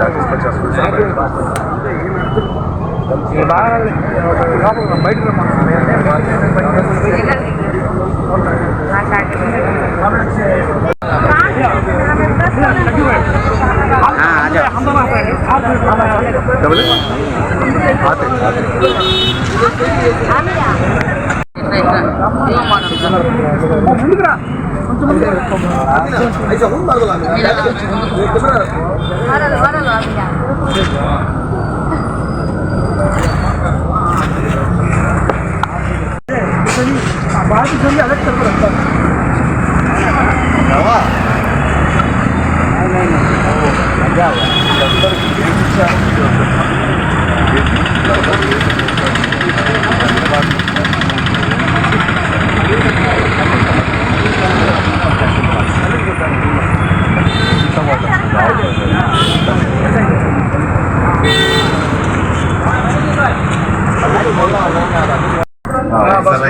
Doctors వచ్చారు బాగా బయట ముందుకురా కొంచెం ముందుకు வரல வரல அப்படியா? பாத்து சொல்லி alert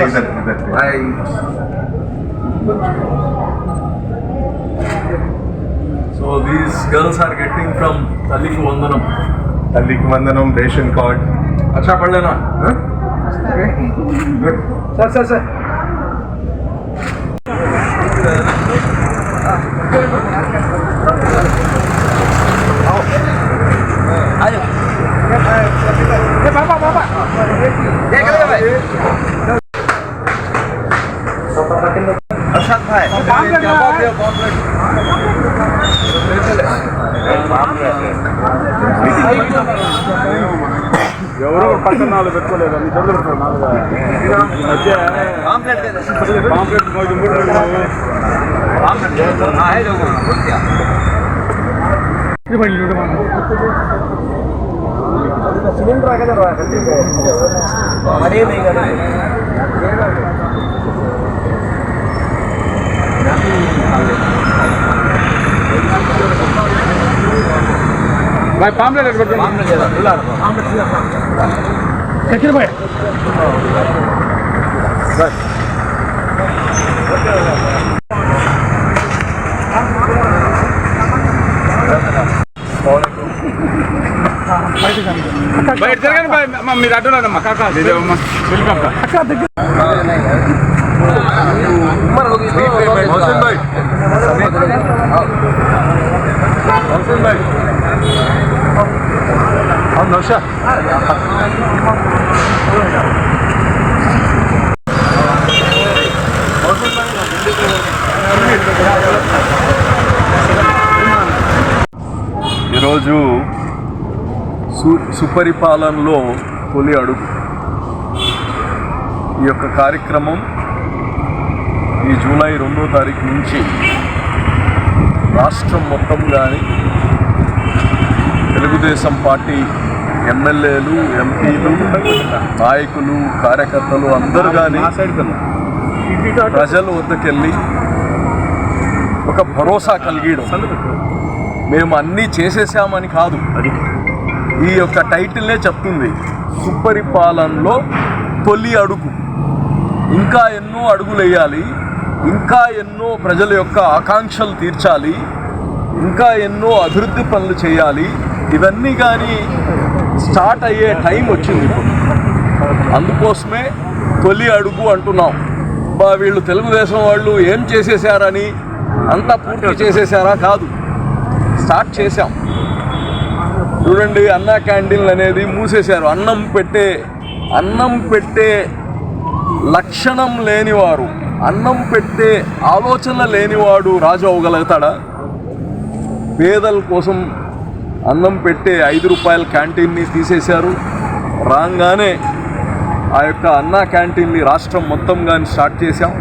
इधर इधर इधर So these girls are getting from Taliku Vandanam. Talliki Vandanam ration card अच्छा पढ़ लेना हाँ? सर सर सर ఎవరో పక్కన నాలుగు పెట్టుకోలేదు అన్ని చదువు పెట్టుకో నాలుగు ఈ మధ్య పాంప్లెట్ కొంచెం మూడు రెండు भाई पामलेट एड करते हैं शकील भाई बस बैठ जर का भाई मम्मी राडो ना मक्का का दे दो मम्मा वेलकम का मक्का दे मर हो गई ఈరోజు సు సుపరిపాలనలో తొలి అడుగు. ఈ యొక్క కార్యక్రమం ఈ జూలై రెండో తారీఖు నుంచి రాష్ట్రం మొత్తం కానీ తెలుగుదేశం పార్టీ ఎమ్మెల్యేలు ఎంపీలు నాయకులు కార్యకర్తలు అందరూ కానీ ప్రజల వద్దకెళ్ళి ఒక భరోసా కలిగడం మేము అన్నీ చేసేసామని కాదు. ఈ యొక్క టైటిల్నే చెప్తుంది. సుపరిపాలనలో తొలి అడుగు. ఇంకా ఎన్నో అడుగులు వేయాలి. ఇంకా ఎన్నో ప్రజల యొక్క ఆకాంక్షలు తీర్చాలి ఇంకా ఎన్నో అభివృద్ధి పనులు చేయాలి. ఇవన్నీ కానీ స్టార్ట్ అయ్యే టైం వచ్చింది ఇప్పుడు. అందుకోసమే తొలి అడుగు అంటున్నాం. బా వీళ్ళు తెలుగుదేశం వాళ్ళు ఏం చేసేసారని అంతా పూర్తి చేసేసారా కాదు. స్టార్ట్ చేశాం. చూడండి అన్నా క్యాంటీన్లు అనేది మూసేశారు. అన్నం పెట్టే అన్నం పెట్టే లక్షణం లేనివారు. అన్నం పెట్టే ఆలోచన లేనివాడు రాజు అవ్వగలుగుతాడా? పేదల కోసం అన్నం పెట్టే ఐదు రూపాయల క్యాంటీన్ని తీసేశారు. రాగానే ఆ యొక్క అన్న క్యాంటీన్ని రాష్ట్రం మొత్తం కానీ స్టార్ట్ చేశాం.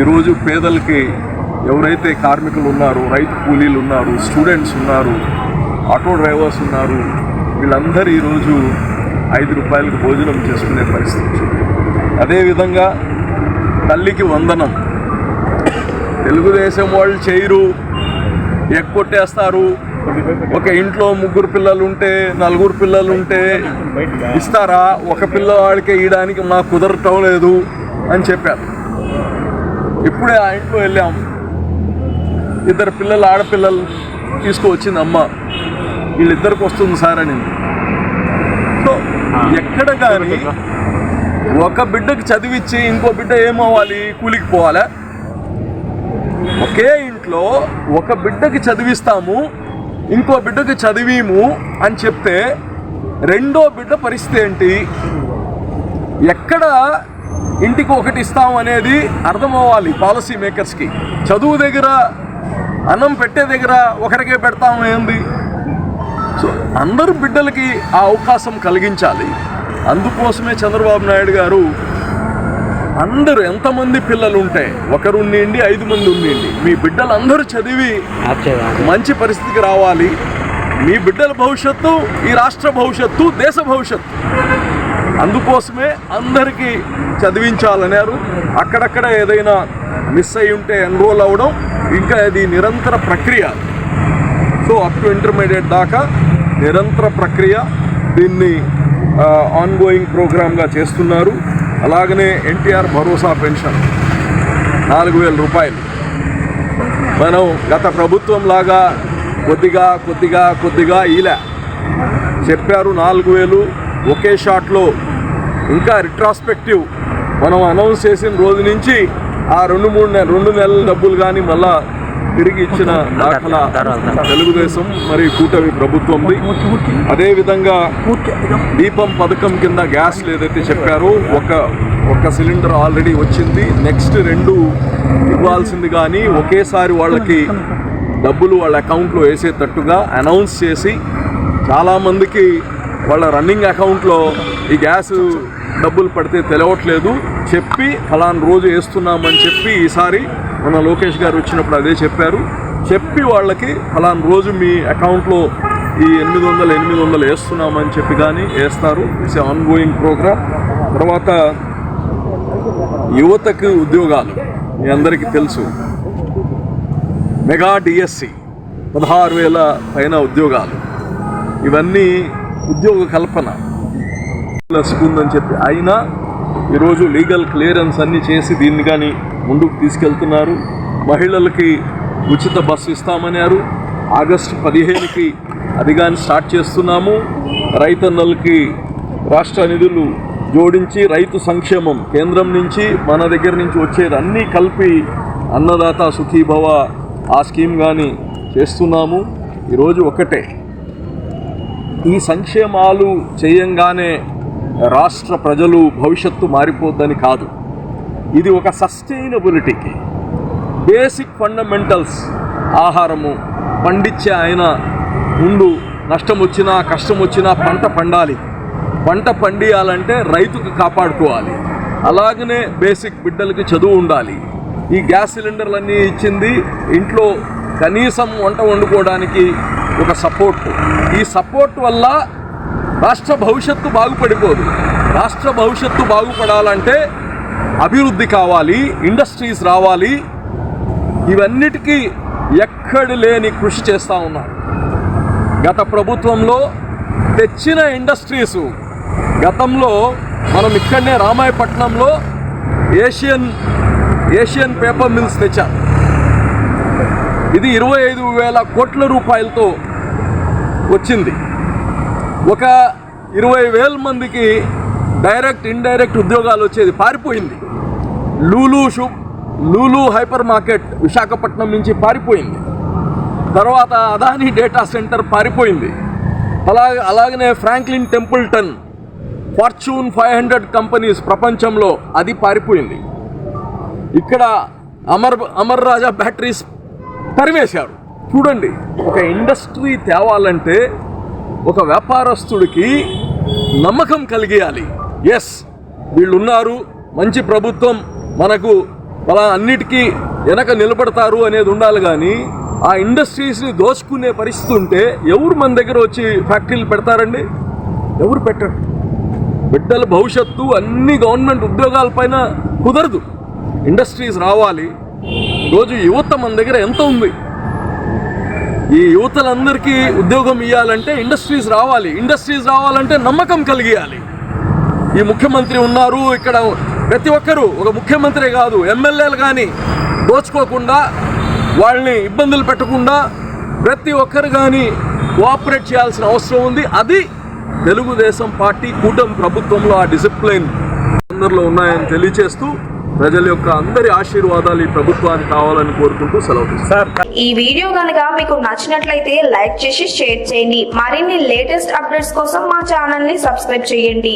ఈరోజు పేదలకి ఎవరైతే కార్మికులు ఉన్నారు రైతు కూలీలు ఉన్నారు స్టూడెంట్స్ ఉన్నారు ఆటో డ్రైవర్స్ ఉన్నారు వీళ్ళందరూ ఈరోజు ఐదు రూపాయలకు భోజనం చేసుకునే పరిస్థితి. అదేవిధంగా తల్లికి వందనం. తెలుగుదేశం వాళ్ళు చేయరు ఎక్కొట్టేస్తారు. ఒక ఇంట్లో ముగ్గురు పిల్లలు ఉంటే నలుగురు పిల్లలు ఉంటే ఇస్తారా? ఒక పిల్లవాడికే ఇయడానికి మాకు కుదరటం లేదు అని చెప్పారు. ఇప్పుడే ఆ ఇంట్లో వెళ్ళాం. ఇద్దరు పిల్లలు ఆడపిల్లలు తీసుకువచ్చింది అమ్మ. వీళ్ళిద్దరికి వస్తుంది సార్ అని. సో ఎక్కడ కానీ ఒక బిడ్డకి చదివిచ్చి ఇంకో బిడ్డ ఏమవ్వాలి? కూలికి పోవాలా? ఒకే ఇంట్లో ఒక బిడ్డకి చదివిస్తాము ఇంకో బిడ్డకి చదివీము అని చెప్తే రెండో బిడ్డ పరిస్థితి ఏంటి? ఎక్కడ ఇంటికి ఒకటి ఇస్తాం అనేది అర్థమవ్వాలి పాలసీ మేకర్స్కి. చదువు దగ్గర అన్నం పెట్టే దగ్గర ఒకరికే పెడతాం ఏంది? సో అందరు బిడ్డలకి ఆ అవకాశం కలిగించాలి. అందుకోసమే చంద్రబాబు నాయుడు గారు అందరూ ఎంతమంది పిల్లలు ఉంటే ఒకరు ఉండి ఐదు మంది ఉండి మీ బిడ్డలందరూ చదివి మంచి పరిస్థితికి రావాలి. మీ బిడ్డల భవిష్యత్తు ఈ రాష్ట్ర భవిష్యత్తు దేశ భవిష్యత్తు. అందుకోసమే అందరికీ చదివించాలన్నారు. అక్కడక్కడ ఏదైనా మిస్ అయి ఉంటే ఎన్రోల్ అవ్వడం ఇంకా అది నిరంతర ప్రక్రియ. సో అప్ టు ఇంటర్మీడియట్ దాకా నిరంతర ప్రక్రియ. దీన్ని ఆన్గోయింగ్ ప్రోగ్రామ్గా చేస్తున్నారు. అలాగనే ఎన్టీఆర్ భరోసా పెన్షన్. నాలుగు వేల రూపాయలు. మనం గత ప్రభుత్వం లాగా కొద్దిగా కొద్దిగా కొద్దిగా ఇలా చెప్పారు నాలుగు వేలు ఒకే షాట్లో. ఇంకా రిట్రాస్పెక్టివ్ మనం అనౌన్స్ చేసిన రోజు నుంచి ఆ రెండు మూడు నెల రెండు నెలల డబ్బులు కానీ మళ్ళా తిరిగి ఇచ్చిన దాఖలా తెలుగుదేశం మరి కూటమి ప్రభుత్వంది. అదేవిధంగా దీపం పథకం కింద గ్యాస్ ఏదైతే చెప్పారో. ఒక ఒక సిలిండర్ ఆల్రెడీ వచ్చింది. నెక్స్ట్ రెండు ఇవ్వాల్సింది కానీ ఒకేసారి వాళ్ళకి డబ్బులు వాళ్ళ అకౌంట్లో వేసేటట్టుగా అనౌన్స్ చేసి చాలామందికి వాళ్ళ రన్నింగ్ అకౌంట్లో ఈ గ్యాస్ డబ్బులు పడితే తెలవట్లేదు. చెప్పి ఫలానా రోజు వేస్తున్నామని చెప్పి ఈసారి మన లోకేష్ గారు వచ్చినప్పుడు అదే చెప్పారు. చెప్పి వాళ్ళకి ఫలానా రోజు మీ అకౌంట్లో ఈ ఎనిమిది వందలు ఎనిమిది వందలు వేస్తున్నామని చెప్పి కానీ వేస్తారు. ఇట్స్ ఆన్ గోయింగ్ ప్రోగ్రామ్ తర్వాత యువతకు ఉద్యోగాలు. మీ అందరికీ తెలుసు. మెగా డిఎస్సి పదహారు వేల పైన ఉద్యోగాలు. ఇవన్నీ ఉద్యోగ కల్పన. ప్లస్ ఉందని చెప్పి. అయినా ఈరోజు లీగల్ క్లియరెన్స్ అన్నీ చేసి దీన్ని కానీ ముందుకు తీసుకెళ్తున్నారు. మహిళలకి ఉచిత బస్సు ఇస్తామన్నారు. ఆగస్టు పదిహేనుకి అది కానీ స్టార్ట్ చేస్తున్నాము. రైతన్నలకి రాష్ట్ర నిధులు జోడించి రైతు సంక్షేమం కేంద్రం నుంచి మన దగ్గర నుంచి వచ్చేది అన్నీ కలిపి అన్నదాత సుఖీభవ ఆ స్కీమ్ కానీ చేస్తున్నాము. ఈరోజు ఒకటే. ఈ సంక్షేమాలు చేయంగానే రాష్ట్ర ప్రజలు భవిష్యత్తు మారిపోద్దని కాదు. ఇది ఒక సస్టైనబిలిటీకి. బేసిక్ ఫండమెంటల్స్ ఆహారము పండించే ఆయన ముందు నష్టం వచ్చినా కష్టం వచ్చినా పంట పండాలి. పంట పండియాలంటే రైతుకు కాపాడుకోవాలి. అలాగనే బేసిక్ బిడ్డలకి చదువు ఉండాలి. ఈ గ్యాస్ సిలిండర్లన్నీ ఇచ్చింది ఇంట్లో కనీసం వంట వండుకోవడానికి ఒక సపోర్ట్. ఈ సపోర్ట్ వల్ల రాష్ట్ర భవిష్యత్తు బాగుపడిపోదు. రాష్ట్ర భవిష్యత్తు బాగుపడాలంటే అభివృద్ధి కావాలి ఇండస్ట్రీస్ రావాలి ఇవన్నిటికీ ఎక్కడి లేని కృషి చేస్తూ ఉన్నారు. గత ప్రభుత్వంలో తెచ్చిన ఇండస్ట్రీస్ గతంలో మనం ఇక్కడనే రామాయపట్నంలో ఏషియన్ ఏషియన్ పేపర్ మిల్స్ తెచ్చాం. ఇది ఇరవై ఐదు వేల కోట్ల రూపాయలతో వచ్చింది. ఒక ఇరవై వేల మందికి డైరెక్ట్ ఇండైరెక్ట్ ఉద్యోగాలు వచ్చేది పారిపోయింది. లూలు షూ లూలు హైపర్ మార్కెట్ విశాఖపట్నం నుంచి పారిపోయింది. తర్వాత అదాని డేటా సెంటర్ పారిపోయింది. అలాగే అలాగనే Franklin Templeton fortune five hundred companies ప్రపంచంలో అది పారిపోయింది. ఇక్కడ అమర్ అమర్ రాజా బ్యాటరీస్ తరివేశారు చూడండి ఒక ఇండస్ట్రీ తేవాలంటే ఒక వ్యాపారస్తుడికి నమ్మకం కలిగేయాలి. ఎస్ వీళ్ళు ఉన్నారు మంచి ప్రభుత్వం మనకు అలా అన్నిటికీ వెనక నిలబడతారు అనేది ఉండాలి కానీ ఆ ఇండస్ట్రీస్ని దోచుకునే పరిస్థితి ఉంటే ఎవరు మన దగ్గర వచ్చి ఫ్యాక్టరీలు పెడతారండి? ఎవరు పెట్టరు? బిడ్డల భవిష్యత్తు అన్ని గవర్నమెంట్ ఉద్యోగాలపైన కుదరదు. ఇండస్ట్రీస్ రావాలి. రోజు యువత మన దగ్గర ఎంత ఉంది? ఈ యువతలందరికీ ఉద్యోగం ఇవ్వాలంటే ఇండస్ట్రీస్ రావాలి. ఇండస్ట్రీస్ రావాలంటే నమ్మకం కలిగియాలి. ఈ ముఖ్యమంత్రి ఉన్నారు. ఇక్కడ ప్రతి ఒక్కరూ ఒక ముఖ్యమంత్రి కాదు ఎమ్మెల్యేలు కానీ దోచుకోకుండా వాళ్ళని ఇబ్బందులు పెట్టకుండా ప్రతి ఒక్కరు కానీ కోఆపరేట్ చేయాల్సిన అవసరం ఉంది. అది తెలుగుదేశం పార్టీ కూటమి ప్రభుత్వంలో ఆ డిసిప్లిన్ అందరిలో ఉన్నాయని తెలియచేస్తూ ప్రజల యొక్క అందరి ఆశీర్వాదాలు ఈ ప్రభుత్వానికి కావాలని కోరుకుంటూ సెలవు తీసుకుంటాను. ఈ వీడియో గనక మీకు నచ్చినట్లయితే లైక్ చేసి షేర్ చేయండి. మరిన్ని లేటెస్ట్ అప్డేట్స్ కోసం మా ఛానల్ని సబ్స్క్రైబ్ చేయండి.